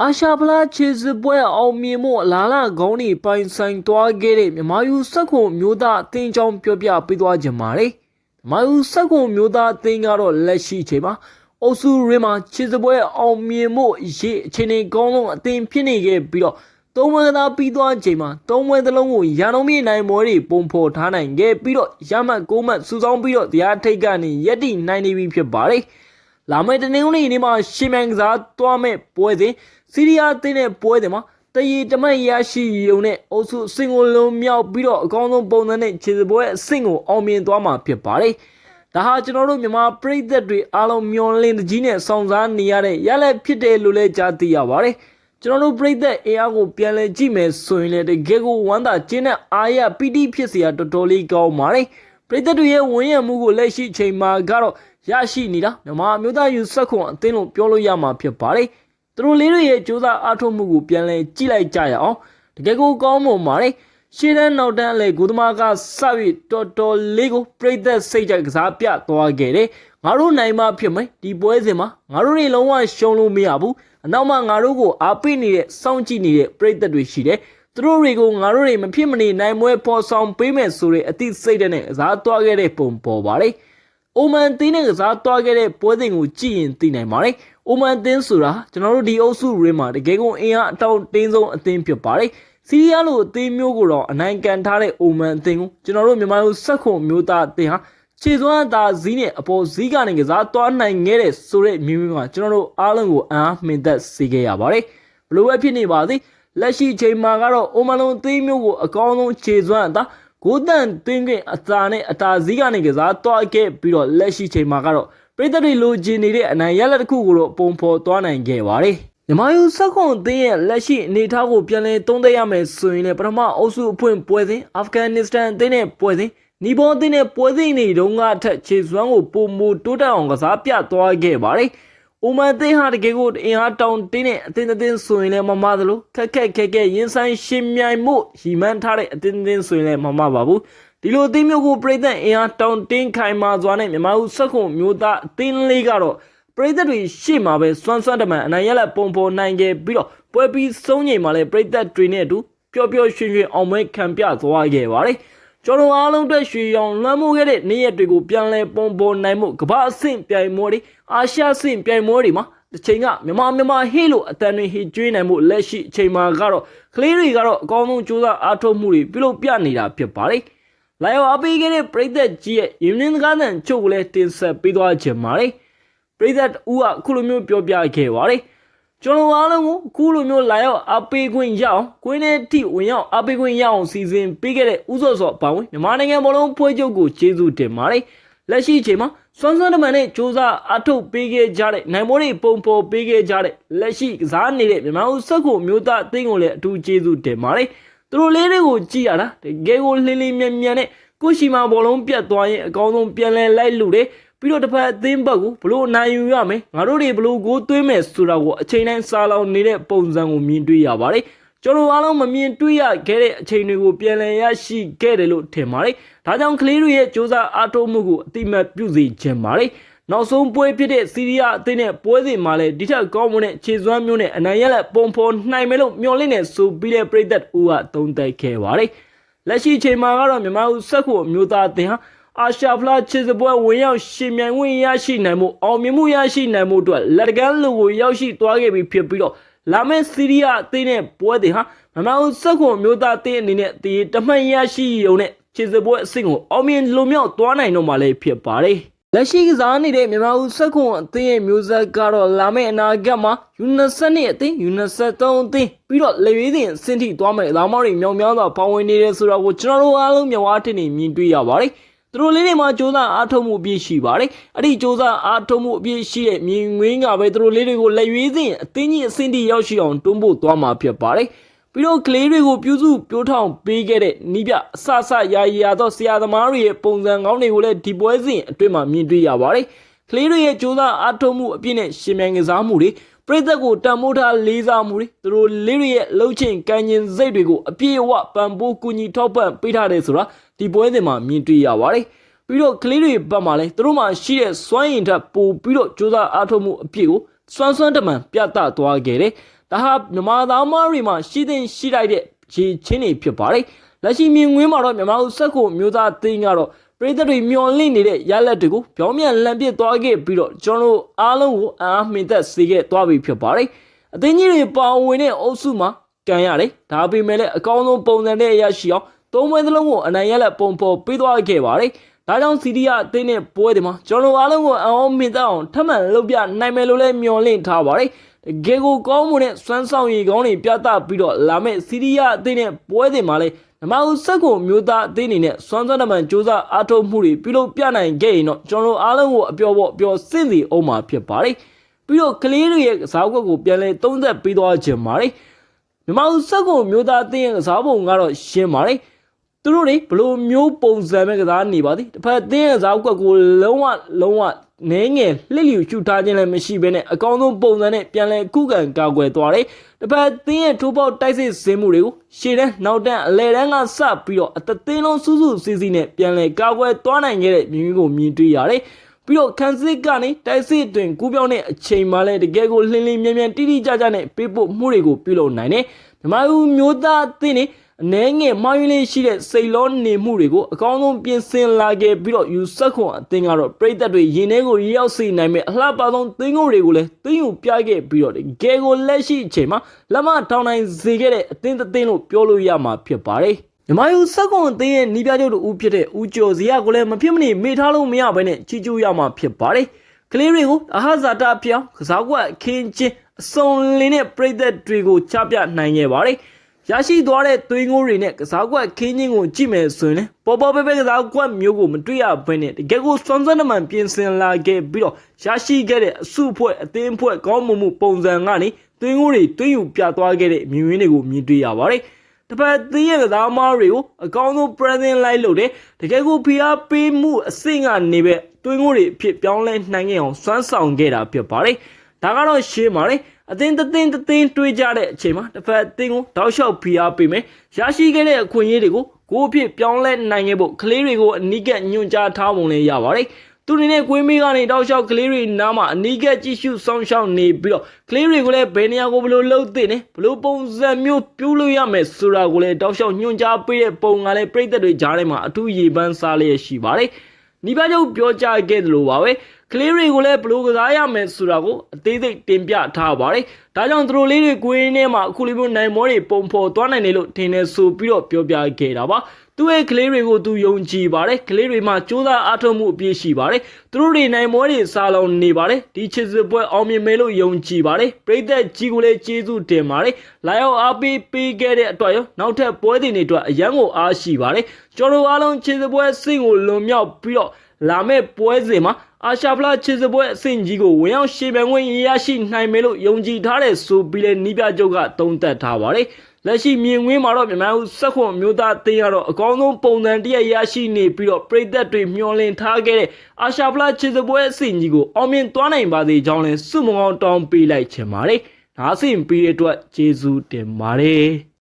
အာရှာဖလားခြေစစ်ပွဲအောင်မြင်မှုအလားလာကောင်းတွေပိုင်ဆိုင်သွားခဲ့တဲ့မြမယူစက်ခုံမျိုးသားအသင်းချောင်းပြောပြပေးသွားကြပါမယ်။မြမယူစက်ခုံမျိုးသားအသင်းကတော့လက်ရှိချိန်မှာအုပ်စုရင်းမှာခြေစစ်ပွဲအောင်မြင်မှုရေအခြေအနေကောင်းဆုံးအသင်းဖြစ်နေခဲ့ပြီးတော့သုံးဝဲသားပြီးသွားချိန်မှာသုံးဝဲသလုံးကိုရာနှုံးမြေနိုင်ပွဲတွေပုံဖော်ထားနိုင်ခဲ့ပြီးတော့ရမှတ်ကိုမှတ်စုဆောင်းပြီးတော့တရားထိတ်ကနေရက်တိနိုင်နေပြီဖြစ်ပါတယ်။လာမယ့်တနင်္ဂနွေနေ့မှာရှီမန်ကစားသွားမဲ့ပွဲစဉ် စီးရီးယားတင်းတဲ့ပွဲစဉ်မှာတရီတမတ်ရရှိရုံနဲ့အုပ်စုအဆင့်ကိုလုံးမြောက်ပြီးတော့အကောင်းဆုံးပုံစံနဲ့ခြေစပွဲအဆင့်ကိုအောင်မြင်သွားမှာဖြစ်ပါတယ်။ဒါဟာကျွန်တော်တို့မြန်မာပြည်သက်တွေအားလုံးမျှော်လင့်တကြီးနဲ့စောင့်စားနေရတဲ့ရလက်ဖြစ်တယ်လို့လည်းကြားသိရပါတယ်။ကျွန်တော်တို့ပြည်သက်အင်အားကိုပြန်လည်ကြည့်မယ်ဆိုရင်လည်းတကယ်ကိုဝမ်းသာကျင်းတဲ့အားရပီတိဖြစ်စရာတော်တော်လေးကောင်းပါတယ်။ပြည်သက်တွေရဲ့ဝန်ရမှုကိုလက်ရှိချိန်မှာကတော့ရရှိနေတာမြန်မာအမျိုးသားယူဆက်ခွန်အသင်းလို့ပြောလို့ရမှာဖြစ်ပါတယ်။ သူတို့လေးတွေရဲ့ကြိုးစားအားထုတ်မှုကိုပြန်လည်ကြည့်လိုက်ကြရအောင်။တကယ်ကိုကောင်းမွန်ပါတယ်။ရှေ့တန်းနောက်တန်းအလေဂုသမားကစပြီးတော်တော်လေးကိုပြည်သက်စိတ်ကြိုက်ကစားပြသွားခဲ့တယ်။ငါတို့နိုင်မှဖြစ်မယ်ဒီပွဲစဉ်မှာငါတို့တွေလုံးဝရှုံးလို့မရဘူး။အနောက်မှာငါတို့ကိုအားပေးနေတဲ့စောင့်ကြည့်နေတဲ့ပြည်သက်တွေရှိတယ်။သူတို့တွေကိုငါတို့တွေမဖြစ်မနေနိုင်မွဲပေါ်ဆောင်ပေးမယ်ဆိုတဲ့အသည့်စိတ်ဓာတ်နဲ့ကစားသွားခဲ့တဲ့ပုံပေါ်ပါတယ်။အိုမန်တင်းနဲ့ကစားသွားခဲ့တဲ့ပွဲစဉ်ကိုကြည့်ရင်သိနိုင်ပါတယ်။ အိုမန်တင်းဆိုတာကျွန်တော်တို့ဒီအုပ်စုရင်းမှာတကယ်ကိုအင်အားအတောင့်တင်းဆုံးအသင်းဖြစ်ပါတယ်။စီးရီးယားလိုအသင်းမျိုးကိုတော့အနိုင်ကန်ထားတဲ့အိုမန်အသင်းကိုကျွန်တော်တို့မြန်မာလူစက်ခုံမျိုးသားအသင်းဟာခြေစွမ်းအသာဇီးနဲ့အပေါ်ဇီးကနေကစားသွားနိုင်ခဲ့တဲ့ဆိုတဲ့မျိုးမျိုးကကျွန်တော်တို့အားလုံးကိုအံ့အားမှင်သက်စေခဲ့ရပါတယ်။ဘလို့ပဲဖြစ်နေပါစေ။လက်ရှိချိန်မှာကတော့အိုမန်လုံးသိမ်းမျိုးကိုအကောင်းဆုံးခြေစွမ်းအသာဂိုးတန်သွင်းခွင့်အသာနဲ့အသာစီးကနေကစားသွားခဲ့ပြီးတော့လက်ရှိချိန်မှာကတော့ ပြည်သက်တွေလိုချင်နေတဲ့အနိုင်ရလက်တစ်ခုကိုတော့ပုံဖော်သွားနိုင်ခဲ့ပါတယ်။မြမယူစက်ခွန်အသင်းရဲ့လက်ရှိအနေအထားကိုပြန်လည်သုံးသပ်ရမယ်ဆိုရင်လည်းပထမအုပ်စုအဖွင့်ပွဲစဉ်အာဖဂန်နစ္စတန်အသင်းနဲ့ပွဲစဉ်နီဘောအသင်းနဲ့ပွဲစဉ်တွေတုန်းကအထက်ခြေစွမ်းကိုပုံမူတိုးတက်အောင်ကစားပြသွားခဲ့ပါတယ်။အိုမန်သင်းဟာတကယ်ကိုအင်အားတောင်တင်းတဲ့အသင်းအသင်းဆိုရင်လည်းမမသလိုခက်ခက်ခက်ခက်ရင်ဆိုင်ရှင်မြိုင်မှုရီမန်းထားတဲ့အသင်းအသင်းဆိုရင်လည်းမမပါဘူး ဒီလိုအသင်းမျိုးကိုပြည်သက်အင်အားတောင်တင်းခိုင်မာစွာနဲ့မြန်မာဦးစက်ခုံမျိုးသားအသင်းလေးကတော့ပြည်သက်တွေရှေ့မှာပဲစွမ်းစွမ်းတမန်အနိုင်ရလက်ပုံပေါ်နိုင်ခဲ့ပြီးတော့ပွဲပြီးဆုံးချိန်မှာလည်းပြည်သက်တွေနဲ့အတူပျော်ပျော်ရွှင်ရွှင်အောင်ပွဲခံပြသွားခဲ့ပါတယ်ကျွန်တော်အားလုံးအတွက်ရွှေရောင်လွှမ်းမိုးခဲ့တဲ့နေ့ရက်တွေကိုပြန်လဲပုံပေါ်နိုင်မှုကမ္ဘာအဆင့်ပြိုင်ပွဲတွေအာရှအဆင့်ပြိုင်ပွဲတွေမှာတစ်ချိန်ကမြန်မာမြန်မာဟေးလို့အတန်တွေဟေးကျွေးနိုင်မှုလက်ရှိအချိန်မှာကတော့ကလေးတွေကတော့အကောင်းဆုံးကြိုးစားအားထုတ်မှုတွေပြုလုပ်ပြနေတာဖြစ်ပါတယ်။ လာရောက်အပေးခဲ့တဲ့ပရိသတ်ကြီးရဲ့ရင်းနှင်းကားတန်ချုပ်ကိုလည်းတင်ဆက်ပေးသွားခြင်းပါတယ်။ပရိသတ်ဦးကအခုလိုမျိုးပြောပြခဲ့ပါတယ်။ကျွန်တော်အားလုံးကိုအခုလိုမျိုးလာရောက်အားပေးခွင့်ရအောင်ကိုင်းနဲ့ထိဝင်ရောက်အားပေးခွင့်ရအောင်စီစဉ်ပေးခဲ့တဲ့ဥစောစောပါဝင်မြန်မာနိုင်ငံဘောလုံးဖွဲ့ချုပ်ကိုကျေးဇူးတင်ပါတယ်လက်ရှိအချိန်မှာစွမ်းစွမ်းတမန်နဲ့စ조사အထုတ်ပေးခဲ့ကြတဲ့နိုင်မိုးတွေပုံဖော်ပေးခဲ့ကြတဲ့လက်ရှိကစားနေတဲ့မြန်မာဦးစက်ကိုမျိုးသားအသင်းကိုလည်းအထူးကျေးဇူးတင်ပါတယ် သူတို့လေးတွေကိုကြည့်ရတာတကယ်ကိုလှင်းလှင်းမြန်မြန်နဲ့ကိုရှိမာဘောလုံးပြတ်သွားရင်အကောင်းဆုံးပြန်လဲလိုက်လို့တယ်ပြီးတော့တစ်ဖက်အသင်းဘက်ကိုဘလို့နိုင်ယူရမယ်ငါတို့တွေဘလို့ကိုသွေးမယ်ဆိုတာကိုအချိန်တိုင်းစားလောင်နေတဲ့ပုံစံကိုမြင်တွေ့ရပါတယ်ကျွန်တော်အားလုံးမမြင်တွေ့ရခဲ့တဲ့အချိန်တွေကိုပြန်လည်ရရှိခဲ့တယ်လို့ထင်ပါတယ်။ဒါကြောင့်ကလေးတွေရဲ့စ조사အားထုတ်မှုကိုအတိမတ်ပြုစေချင်ပါတယ်။ နောက်ဆုံးပွဲဖြစ်တဲ့စီးရီးယားအသင်းနဲ့ပွဲစဉ်မှာလည်းဒီထက်ကောင်းမွန်တဲ့ခြေစွမ်းမျိုးနဲ့အနိုင်ရလက်ပုံဖော်နိုင်မယ်လို့မျှော်လင့်နေဆိုပြီးတဲ့ပြည်သက်ဦးကသုံးသပ်ခဲ့ပါတယ်။လက်ရှိချိန်မှာကတော့မြန်မာဦးစက်ခုအမျိုးသားအသင်းဟာအာရှဖလားခြေစပွဲဝင်ရောက်ရှင်မြိုင်ဝင်ရရှိနိုင်မှုအောင်မြင်မှုရရှိနိုင်မှုအတွက်လက်တကမ်းလူကိုရောက်ရှိသွားခဲ့ပြီဖြစ်ပြီးတော့လာမယ့်စီးရီးယားအသင်းနဲ့ပွဲတွေဟာမမအောင်စက်ခွန်မျိုးသားအသင်းအနေနဲ့တည်တမှတ်ရရှိရုံနဲ့ခြေစပွဲအဆင့်ကိုအောင်မြင်လွန်မြောက်သွားနိုင်တော့မှလည်းဖြစ်ပါတယ် လက်ရှိကစားနေတဲ့မြန်မာဦးစက်ခွန်အသင်းရဲ့မျိုးဆက်ကတော့လာမယ့်အနာဂတ်မှာယူနဆက်နှစ်အသင်းယူနဆက်သုံးအသင်းပြီးတော့လေရွေးစဉ်အဆင့်ထိသွားမယ်အသားမောင်းတွေမြောင်များစွာပေါဝင်နေတယ်ဆိုတော့ကိုကျွန်တော်တို့အားလုံးမျက်ဝါးထင်နေမြင်တွေ့ရပါတယ်သူတို့လေးတွေမှာစ조사အားထုတ်မှုအပြည့်ရှိပါတယ်အဲ့ဒီစ조사အားထုတ်မှုအပြည့်ရှိတဲ့မြင်ငွေးကပဲသူတို့လေးတွေကိုလက်ရွေးစဉ်အသင်းကြီးအဆင့်ထိရောက်ရှိအောင်တွန်းပို့သွားမှာဖြစ်ပါတယ် ပြီးတော့ကလေးတွေကိုပြုစုပြိုးထောင်ပေးခဲ့တဲ့နိပြအဆအဆရာရာသောဆရာသမားတွေရဲ့ပုံစံကောင်းတွေကိုလည်းဒီပွဲစဉ်အတွင်းမှာမြင်တွေ့ရပါတယ်။ကလေးတွေရဲ့ကြိုးစားအားထုတ်မှုအပြည့်နဲ့ရှင်မြန်ကစားမှုတွေပြိသက်ကိုတန်ဖိုးထားလေးစားမှုတွေသူတို့လေးတွေရဲ့လှုပ်ချင်ကံကျင်စိတ်တွေကိုအပြည့်အဝပံ့ပိုးကူညီထောက်ပံ့ပေးထားတယ်ဆိုတာဒီပွဲစဉ်မှာမြင်တွေ့ရပါတယ်။ပြီးတော့ကလေးတွေဘက်မှာလည်းသူတို့မှာရှိတဲ့စွမ်းရည်ထက်ပိုပြီးတော့ကြိုးစားအားထုတ်မှုအပြည့်ကိုစွမ်းစွမ်းတမန်ပြသသွားခဲ့တယ်။ ဒါဒါဟာမြန်မာသားမတွေမှာရှိတဲ့ရှိလိုက်တဲ့ခြေချင်းတွေဖြစ်ပါတယ်လက်ရှိမြင်ငွေးမှာတော့မြန်မာဦးစက်ကိုမျိုးသားအသင်းကတော့ပြည်သက်တွေမျော်လင့်နေတဲ့ရလက်တွေကိုပြောင်းပြန်လန်ပစ်သွားခဲ့ပြီးတော့ကျွန်တော်တို့အားလုံးကိုအာမှင်သက်စေခဲ့သွားပြီဖြစ်ပါတယ်အသင်းကြီးတွေပါဝင်တဲ့အုပ်စုမှာကန်ရတယ်ဒါပေမဲ့လည်းအကောင်းဆုံးပုံစံနဲ့ရရှိအောင်သုံးပွဲသလုံးကိုအနိုင်ရလက်ပုံပေါ်ပေးသွားခဲ့ပါတယ်ဒါကြောင့်စီရီယာအသင်းနဲ့ပွဲတွေမှာကျွန်တော်အားလုံးကိုအအောင်မြင့်သက်အောင်ထပ်မံလုပ်ပြနိုင်မယ်လို့လည်းမျှော်လင့်ထားပါတယ် တကယ်ကိုကောင်းမွန်တဲ့စွမ်းဆောင်ရည်ကောင်းတွေပြသပြီးတော့လာမယ့်စီရီယာအသင်းနဲ့ပွဲတွေမှာလည်းနမဦးစက်ကိုမျိုးသားအသင်းအနေနဲ့စွမ်းစွမ်းတမန်စူးစမ်းအားထုတ်မှုတွေပြုလုပ်ပြနိုင်ခဲ့ရင်တော့ကျွန်တော်အားလုံးကိုအပျော်ပေါ့အပျော်စင့်စီအောင်မှာဖြစ်ပါတယ်ပြီးတော့ကလေးတွေရဲ့ကစားကွက်ကိုပြန်လဲသုံးသက်ပေးသွားခြင်းပါတယ်မြန်မာဦးစက်ကိုမျိုးသားအသင်းရဲ့ကစားပုံကတော့ရှင်းပါတယ်သူတို့တွေဘလို့မျိုးပုံစံပဲကစားနေပါသည်တစ်ဖက်အသင်းရဲ့ကစားကွက်ကိုလုံးဝလုံးဝ နည်းငယ်လှစ်လျူရှုထားခြင်းလည်းမရှိဘဲနဲ့အကောင်းဆုံးပုံစံနဲ့ပြန်လဲခုခံကာကွယ်သွားတယ်တစ်ဖက်အသင်းရဲ့ထိုးပေါက်တိုက်စစ်စင်းမှုတွေကိုရှေ့တန်းနောက်တန်းအလဲတန်းကစပြီးတော့အသသင်းလုံးစူးစူးစီးစီးနဲ့ပြန်လဲကာကွယ်သွားနိုင်ခဲ့တဲ့မြင်းကိုမြင်တွေ့ရတယ်ပြီးတော့ခန်းစစ်ကနေတိုက်စစ်တွင်ကူးပြောင်းတဲ့အချိန်မှလည်းတကယ်ကိုလှင်းလင်းမြန်မြန်တိတိကျကျနဲ့ပေးပို့မှုတွေကိုပြုလုပ်နိုင်တယ်။မြမဦးမျိုးသားအသင်းနေ အနှဲငယ်မိုင်းလေးရှိတဲ့စိတ်လောနေမှုတွေကိုအကောင်းဆုံးပြင်ဆင်လာခဲ့ပြီးတော့ယူဆက်ခွန်အသင်းကတော့ပြည်သက်တွေရင်ထဲကိုရောက်စေနိုင်မဲ့အလှပဆုံးသင်းကိုတွေကိုလည်းသင်းယူပြခဲ့ပြီးတော့တကယ်ကိုလက်ရှိအချိန်မှာလက်မထောင်နိုင်စေခဲ့တဲ့အသင်းတစ်သင်းလို့ပြောလို့ရမှာဖြစ်ပါတယ်။မြမယူစက်ကွန်အသင်းရဲ့နီးပြကျုပ်တို့ဦးဖြစ်တဲ့ဦးကျော်စရာကိုလည်းမဖြစ်မနေမေ့ထားလို့မရဘဲနဲ့ချီကျူးရမှာဖြစ်ပါတယ်။ကလေးတွေကိုအဟဇာတာပြောင်းကစားကွက်အခင်းချင်းအစုံလင်းတဲ့ပြည်သက်တွေကိုချပြနိုင်ခဲ့ပါတယ်။ ရရှိသွားတဲ့သွေးငိုးတွေနဲ့ကစားကွက်ခင်းချင်းကိုကြည့်မယ်ဆိုရင်လည်းပေါ်ပေါ်ပဲပဲကစားကွက်မျိုးကိုမတွေ့ရဘဲနဲ့တကယ်ကိုစွမ်းစွမ်းတမန်ပြင်ဆင်လာခဲ့ပြီးတော့ရရှိခဲ့တဲ့အစုဖွဲ့အသင်းဖွဲ့ကောင်းမှုမှုပုံစံကနေသွေးငိုးတွေတွင်းယူပြသွားခဲ့တဲ့မြင်ရင်းတွေကိုမြင်တွေ့ရပါတယ်။တစ်ဖက်သင်းရဲ့ကစားမားတွေကိုအကောင်းဆုံး present လိုက်လို့တယ်တကယ်ကိုဖိအားပေးမှုအဆင့်ကနေပဲသွေးငိုးတွေအဖြစ်ပြောင်းလဲနိုင်ခဲ့အောင်စွမ်းဆောင်ခဲ့တာဖြစ်ပါတယ်။ ဒါကတော့ရှင်းပါတယ်အသင်းတစ်သင်းတစ်သင်းတွေးကြတဲ့အချိန်မှာတစ်ဖက်အသင်းကိုတောက်လျှောက်ဖိအားပေးမယ်ရရှိခဲ့တဲ့အခွင့်အရေးတွေကိုကိုအဖြစ်ပြောင်းလဲနိုင်ခဲ့ဖို့ကလေးတွေကိုအနိကညွှန်ကြားထားပုံလည်းရပါတယ်သူတွေနဲ့ကွေးမေးကနေတောက်လျှောက်ကလေးတွေနားမှာအနိကကြည့်ရှုစောင့်ရှောက်နေပြီးတော့ကလေးတွေကိုလည်းဘယ်နေရာကိုဘယ်လိုလုပ်သင့်လဲဘယ်လိုပုံစံမျိုးပြုလို့ရမယ်ဆိုတာကိုလည်းတောက်လျှောက်ညွှန်ကြားပေးတဲ့ပုံကလည်းပြည်သက်တွေကြားထဲမှာအထူးရေပန်းစားလျက်ရှိပါတယ်နိဗ္ဗာန်ချုပ်ပြောကြားခဲ့သလိုပါပဲ ကလေးတွေကိုလည်းဘလို့ကစားရမယ်ဆိုတာကိုအသေးစိတ်တင်ပြထားပါတယ်။ဒါကြောင့်သူတို့လေးတွေကိုင်းထဲမှာအခုလိုမျိုးနိုင်မောတွေပုံဖော်သွားနိုင်တယ်လို့ထင်နေဆိုပြီးတော့ပြောပြခဲ့တာပါ။သူ့ရဲ့ကလေးတွေကိုသူယုံကြည်ပါတယ်။ကလေးတွေမှာစူးစမ်းအားထုတ်မှုအပြည့်ရှိပါတယ်။သူတို့တွေနိုင်မောတွေစားလောင်နေပါတယ်။ဒီချစ်စစ်ပွဲအောင်မြင်မယ်လို့ယုံကြည်ပါတယ်။ပြည်သက်ကြီးကိုလည်းကျေးဇူးတင်ပါတယ်။လာရောက်အားပေးပေးခဲ့တဲ့အတွက်ရောနောက်ထပ်ပွဲတွေတွေအတွက်အရန်ကိုအားရှိပါတယ်။ကျွန်တော်အားလုံးချစ်စစ်ပွဲစိတ်ကိုလွန်မြောက်ပြီးတော့လာမယ့်ပွဲစဉ်မှာ အာရှဖလားချစ်စပွဲအဆင့်ကြီးကိုဝင်ရောက်ရှေ့ပြန်ဝင်ရရှိနိုင်မယ်လို့ယုံကြည်ထားတဲ့ဆိုပြီးလဲနီးပြချုပ်ကသုံးသပ်ထားပါတယ်။လက်ရှိမြင်ကွင်းမှာတော့မြန်မာဦးစက်ခွန်မျိုးသားအသင်းကတော့အကောင်းဆုံးပုံစံတရက်ရရှိနေပြီးတော့ပြည်သက်တွေမျှော်လင့်ထားခဲ့တဲ့အာရှဖလားချစ်စပွဲအဆင့်ကြီးကိုအောင်မြင်သွားနိုင်ပါစေကြောင်းလဲစုမကောင်းတောင်းပေးလိုက်ချင်ပါတယ်။ဒါအဆင့်ပြီးတဲ့အတွက်ကျေးဇူးတင်ပါတယ်။